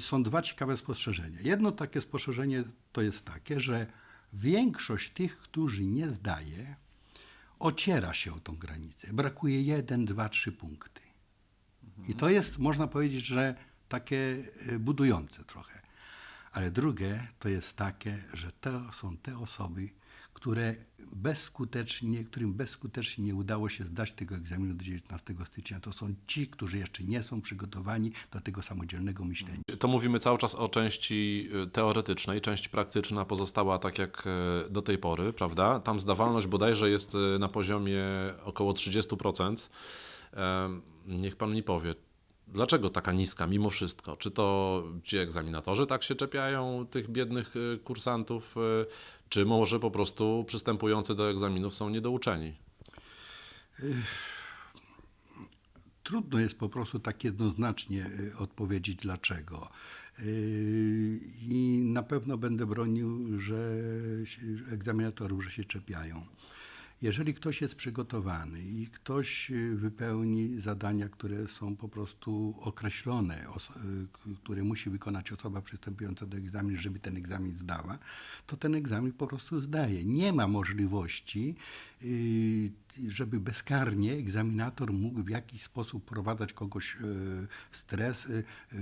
Są dwa ciekawe spostrzeżenia. Jedno takie spostrzeżenie to jest takie, że większość tych, którzy nie zdaje, ociera się o tą granicę. Brakuje jeden, dwa, trzy punkty. I to jest, można powiedzieć, że takie y, budujące trochę. Ale drugie to jest takie, że to są te osoby, które bezskutecznie, którym bezskutecznie nie udało się zdać tego egzaminu do 19 stycznia. To są ci, którzy jeszcze nie są przygotowani do tego samodzielnego myślenia. To mówimy cały czas o części y, teoretycznej, część praktyczna pozostała tak jak y, do tej pory, prawda? Tam zdawalność bodajże jest y, na poziomie około 30%. Em, Niech pan mi powie, dlaczego taka niska mimo wszystko? Czy to ci egzaminatorzy tak się czepiają tych biednych y, kursantów, y, czy może po prostu przystępujący do egzaminów są niedouczeni? Trudno jest po prostu tak jednoznacznie y, odpowiedzieć dlaczego. Y, I na pewno będę bronił, że egzaminatorów, że się czepiają. Jeżeli ktoś jest przygotowany i ktoś y, wypełni zadania, które są po prostu określone, y, które musi wykonać osoba przystępująca do egzaminu, żeby ten egzamin zdała, to ten egzamin po prostu zdaje. Nie ma możliwości, żeby bezkarnie egzaminator mógł w jakiś sposób prowadzać kogoś y, w stres, y, y,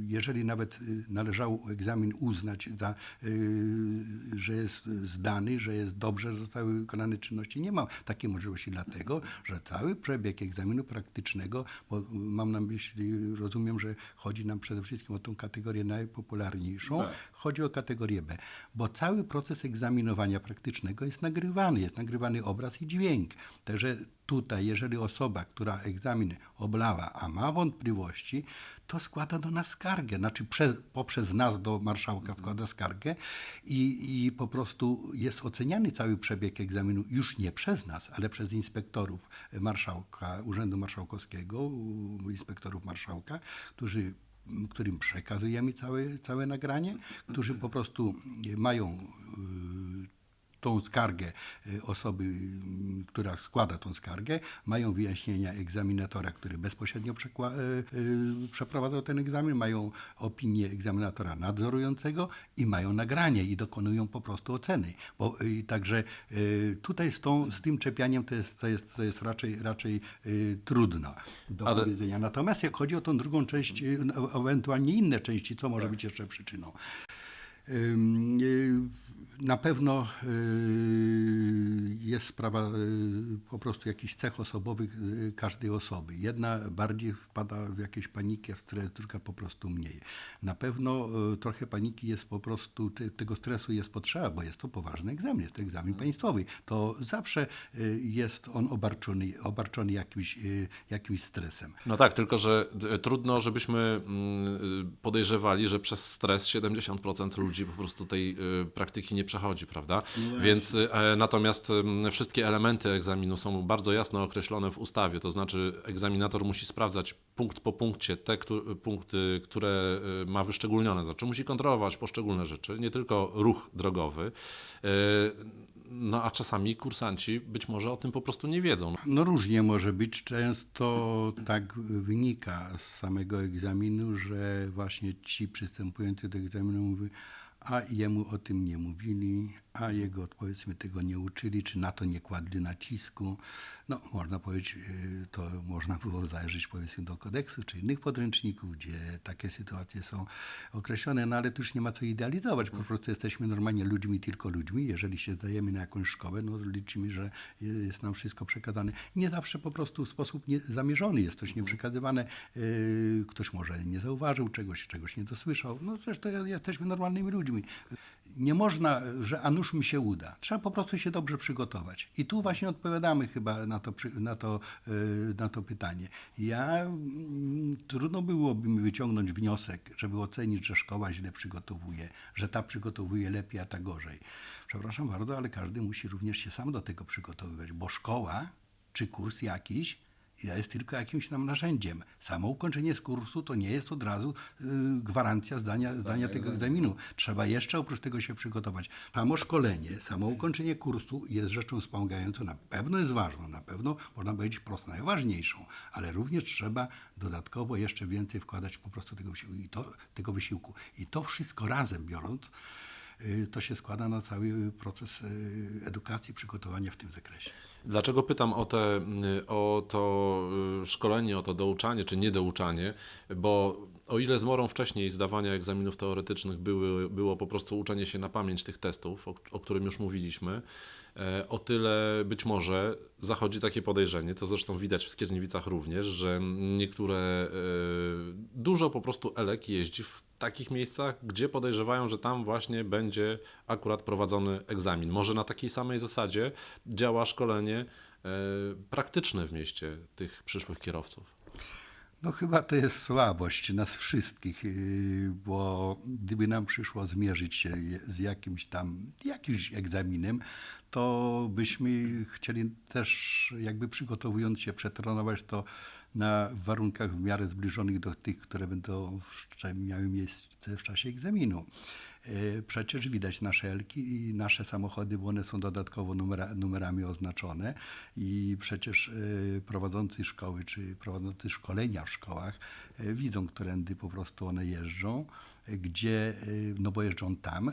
jeżeli nawet należało egzamin uznać za, że jest zdany, że jest dobrze, że zostały wykonane czynności. Nie ma takiej możliwości, dlatego że cały przebieg egzaminu praktycznego, bo mam na myśli, rozumiem, że chodzi nam przede wszystkim o tą kategorię najpopularniejszą, Tak. chodzi o kategorię B, bo cały proces egzaminowania praktycznego jest nagrywany, jest nagrywany obraz i dźwięk. Także tutaj, jeżeli osoba, która egzamin oblała, a ma wątpliwości, to składa do nas skargę, znaczy przez, poprzez nas do marszałka składa skargę i, i po prostu jest oceniany cały przebieg egzaminu już nie przez nas, ale przez inspektorów marszałka, Urzędu Marszałkowskiego, inspektorów marszałka, którzy którym przekazujemy całe, całe nagranie, którzy po prostu mają y, tą skargę y, osoby, y, która składa tą skargę, mają wyjaśnienia egzaminatora, który bezpośrednio y, y, przeprowadzał ten egzamin, mają opinię egzaminatora nadzorującego i mają nagranie i dokonują po prostu oceny. Bo, także tutaj z, tą, z tym czepianiem to jest, to jest, to jest raczej, raczej trudno do Ale- powiedzenia. Natomiast jak chodzi o tą drugą część, no, ewentualnie inne części, co może być jeszcze przyczyną? Na pewno y, jest sprawa y, po prostu jakichś cech osobowych y, każdej osoby. Jedna bardziej wpada w jakieś panikę, w stres, druga po prostu mniej. Na pewno trochę paniki jest po prostu, te- tego stresu jest potrzeba, bo jest to poważny egzamin, jest to egzamin państwowy. To zawsze jest on obarczony, obarczony jakimś, jakimś stresem. No tak, tylko że trudno, żebyśmy mm, podejrzewali, że przez stres 70% ludzi po prostu tej y, nie przechodzi, prawda? Więc e, natomiast wszystkie elementy egzaminu są bardzo jasno określone w ustawie, to znaczy egzaminator musi sprawdzać punkt po punkcie te punkty, które y, ma wyszczególnione, znaczy musi kontrolować poszczególne rzeczy, nie tylko ruch drogowy. Y, No a czasami kursanci być może o tym po prostu nie wiedzą. No różnie może być. Często tak wynika z samego egzaminu, że właśnie ci przystępujący do egzaminu mówią, a jemu o tym nie mówili, a jego powiedzmy tego nie uczyli, czy na to nie kładli nacisku. No można powiedzieć, y, to można było zajrzeć powiedzmy do kodeksu czy innych podręczników, gdzie takie sytuacje są określone, no ale tu już nie ma co idealizować, po prostu jesteśmy normalnie ludźmi, tylko ludźmi. Jeżeli się zdajemy na jakąś szkołę, no liczymy, że jest nam wszystko przekazane. Nie zawsze po prostu w sposób niezamierzony jest coś nieprzekazywane. Yy, Ktoś może nie zauważył czegoś, czegoś nie dosłyszał. No zresztą jesteśmy normalnymi ludźmi. Nie można, że a nuż mi się uda. Trzeba po prostu się dobrze przygotować. I tu właśnie odpowiadamy chyba na to, na to, yy, na to pytanie. Ja mm, trudno byłoby mi wyciągnąć wniosek, żeby ocenić, że szkoła źle przygotowuje, że ta przygotowuje lepiej, a ta gorzej. Przepraszam bardzo, ale każdy musi również się sam do tego przygotowywać, bo szkoła czy kurs jakiś Ja jest tylko jakimś tam narzędziem. Samo ukończenie z kursu to nie jest od razu y, gwarancja zdania, zdania tego egzaminu. Trzeba jeszcze oprócz tego się przygotować. Samo szkolenie, samo ukończenie kursu jest rzeczą wspomagającą. Na pewno jest ważną, na pewno można powiedzieć prosto najważniejszą, ale również trzeba dodatkowo jeszcze więcej wkładać po prostu tego wysiłku. I to, tego wysiłku. I to wszystko razem biorąc, to się składa na cały proces y, edukacji, przygotowania w tym zakresie. Dlaczego pytam o, te, o to y, szkolenie, o to douczanie czy niedouczanie? Bo o ile zmorą wcześniej zdawania egzaminów teoretycznych były, było po prostu uczenie się na pamięć tych testów, o, o którym już mówiliśmy, e, o tyle być może zachodzi takie podejrzenie, co zresztą widać w Skierniewicach również, że niektóre, e, dużo po prostu elek jeździ w takich miejscach, gdzie podejrzewają, że tam właśnie będzie akurat prowadzony egzamin. Może na takiej samej zasadzie działa szkolenie e, praktyczne w mieście tych przyszłych kierowców. No chyba to jest słabość nas wszystkich, yy, bo gdyby nam przyszło zmierzyć się z jakimś tam, jakimś egzaminem, to byśmy chcieli też jakby przygotowując się, przetrenować to na warunkach w miarę zbliżonych do tych, które będą miały miejsce w czasie egzaminu. E, przecież widać nasze elki i nasze samochody, bo one są dodatkowo numera, numerami oznaczone i przecież e, prowadzący szkoły czy prowadzący szkolenia w szkołach e, widzą, którędy po prostu one jeżdżą gdzie, no bo jeżdżą tam,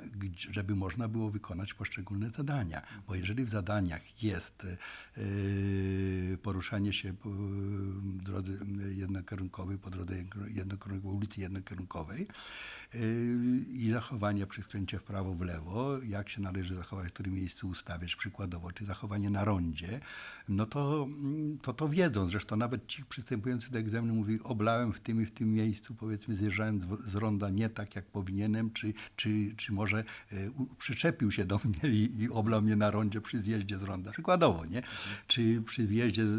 żeby można było wykonać poszczególne zadania. Bo jeżeli w zadaniach jest poruszanie się po drodze jednokierunkowej, po drodze jednokierunkowej, ulicy jednokierunkowej, i zachowanie przy skręcie w prawo, w lewo, jak się należy zachować, w którym miejscu ustawiać przykładowo, czy zachowanie na rondzie, no to to, to wiedzą. Zresztą nawet ci przystępujący do egzaminu mówi, oblałem w tym i w tym miejscu, powiedzmy zjeżdżając z ronda nie tak, jak powinienem, czy, czy, czy może y, przyczepił się do mnie i, i oblał mnie na rondzie przy zjeździe z ronda, przykładowo, nie? Czy przy wjeździe z,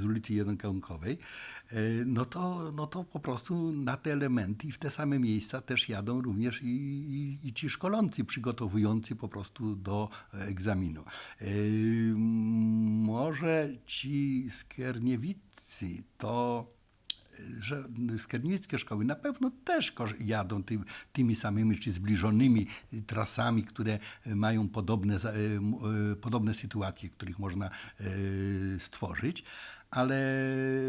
z ulicy Jednokierunkowej. E, no to, no to po prostu na te elementy i w te same miejsca też jadą również i, i, i ci szkolący, przygotowujący po prostu do egzaminu. E, może ci skierniewicy to że szkoły na pewno też jadą tym, tymi samymi czy zbliżonymi trasami, które mają podobne, e, podobne sytuacje, których można stworzyć, ale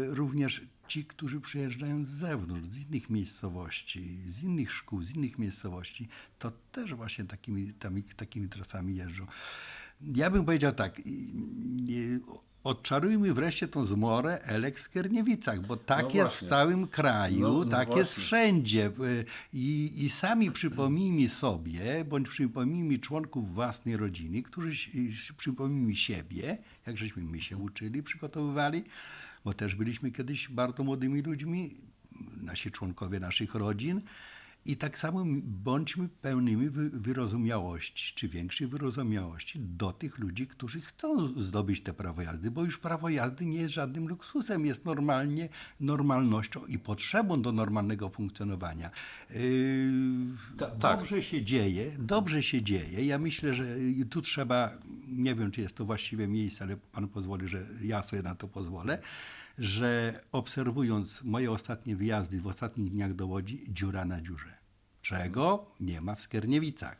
również ci, którzy przyjeżdżają z zewnątrz, z innych miejscowości, z innych szkół, z innych miejscowości, to też właśnie takimi, takimi, takimi trasami jeżdżą. Ja bym powiedział tak, odczarujmy wreszcie tą zmorę Elek w Skierniewicach, bo tak no jest w całym kraju, no, no tak właśnie. jest wszędzie. I, I sami przypomnijmy sobie, bądź przypomnijmy członków własnej rodziny, którzy przypomnijmy siebie, jak żeśmy my się uczyli, przygotowywali, bo też byliśmy kiedyś bardzo młodymi ludźmi, nasi członkowie naszych rodzin, i tak samo bądźmy pełnymi wyrozumiałości, czy większej wyrozumiałości do tych ludzi, którzy chcą zdobyć te prawo jazdy, bo już prawo jazdy nie jest żadnym luksusem, jest normalnie normalnością i potrzebą do normalnego funkcjonowania. Yy, Ta, tak. dobrze się dzieje, dobrze się dzieje. Ja myślę, że tu trzeba, nie wiem czy jest to właściwe miejsce, ale pan pozwoli, że ja sobie na to pozwolę że obserwując moje ostatnie wyjazdy w ostatnich dniach do Łodzi, dziura na dziurze. Czego nie ma w Skierniewicach.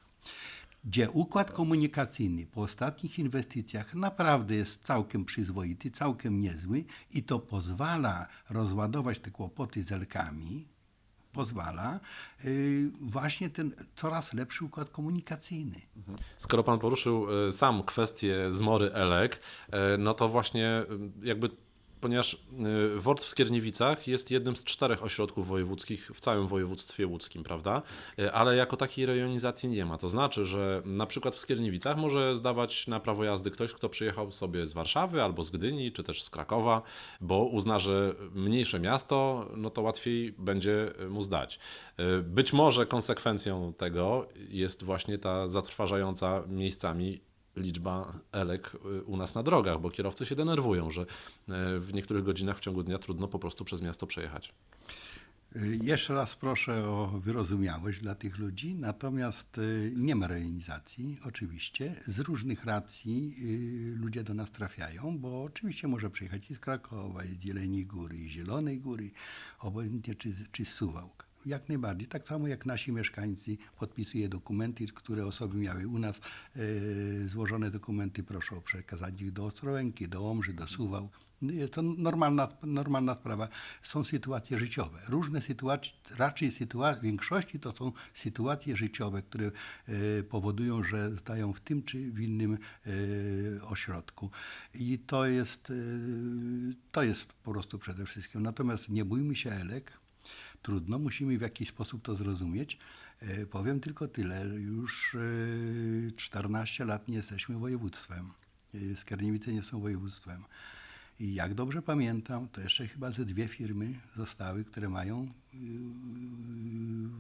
Gdzie układ komunikacyjny po ostatnich inwestycjach naprawdę jest całkiem przyzwoity, całkiem niezły i to pozwala rozładować te kłopoty z elkami, pozwala yy, właśnie ten coraz lepszy układ komunikacyjny. Skoro pan poruszył y, sam kwestię zmory elek, y, no to właśnie y, jakby ponieważ y, WORD w Skierniewicach jest jednym z czterech ośrodków wojewódzkich w całym województwie łódzkim, prawda? Y, ale jako takiej rejonizacji nie ma. To znaczy, że na przykład w Skierniewicach może zdawać na prawo jazdy ktoś, kto przyjechał sobie z Warszawy albo z Gdyni, czy też z Krakowa, bo uzna, że mniejsze miasto, no to łatwiej będzie mu zdać. Y, być może konsekwencją tego jest właśnie ta zatrważająca miejscami liczba elek y, u nas na drogach, bo kierowcy się denerwują, że y, w niektórych godzinach w ciągu dnia trudno po prostu przez miasto przejechać. Y, Jeszcze raz proszę o wyrozumiałość dla tych ludzi, natomiast y, nie ma rejonizacji, oczywiście. Z różnych racji ludzie do nas trafiają, bo oczywiście może przyjechać i z Krakowa, i z Jeleniej Góry, i z Zielonej Góry, obojętnie czy, czy z Suwałk. Jak najbardziej. Tak samo jak nasi mieszkańcy podpisuje dokumenty, które osoby miały u nas y, złożone dokumenty, proszę o przekazanie ich do Ostrołęki, do Łomży, do Suwał. Jest to normalna, normalna sprawa. Są sytuacje życiowe. Różne sytuacje, raczej sytuacje, w większości to są sytuacje życiowe, które e, powodują, że zdają w tym czy w innym e, ośrodku. I to jest, e, to jest po prostu przede wszystkim. Natomiast nie bójmy się Elek. Trudno, musimy w jakiś sposób to zrozumieć. E, Powiem tylko tyle, już e, 14 lat nie jesteśmy województwem. E, Skierniewice nie są województwem. I jak dobrze pamiętam, to jeszcze chyba ze dwie firmy zostały, które mają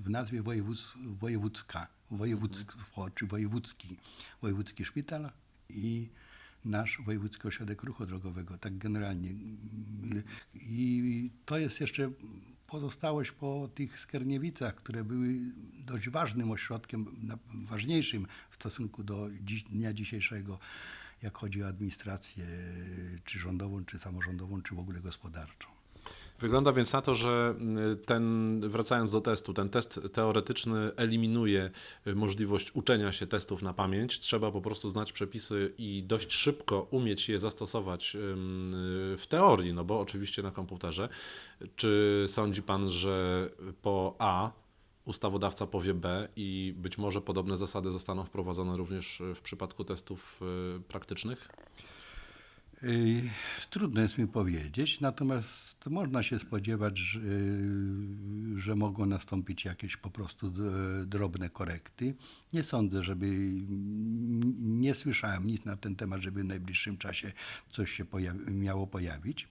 w nazwie wojewódz, wojewódzka, województwo czy wojewódzki, wojewódzki szpital i nasz wojewódzki ośrodek ruchu drogowego, tak generalnie. I to jest jeszcze pozostałość po tych Skierniewicach, które były dość ważnym ośrodkiem, ważniejszym w stosunku do dziś, dnia dzisiejszego jak chodzi o administrację czy rządową, czy samorządową, czy w ogóle gospodarczą. Wygląda więc na to, że y, ten, wracając do testu, ten test teoretyczny eliminuje y, możliwość uczenia się testów na pamięć. Trzeba po prostu znać przepisy i dość szybko umieć je zastosować y, w teorii, no bo oczywiście na komputerze. Czy sądzi Pan, że po A ustawodawca powie B i być może podobne zasady zostaną wprowadzone również y, w przypadku testów praktycznych? Trudno jest mi powiedzieć, natomiast można się spodziewać, że, yy, że mogą nastąpić jakieś po prostu d- drobne korekty. Nie sądzę, żeby, nie słyszałem nic na ten temat, żeby w najbliższym czasie coś się pojawi, miało pojawić.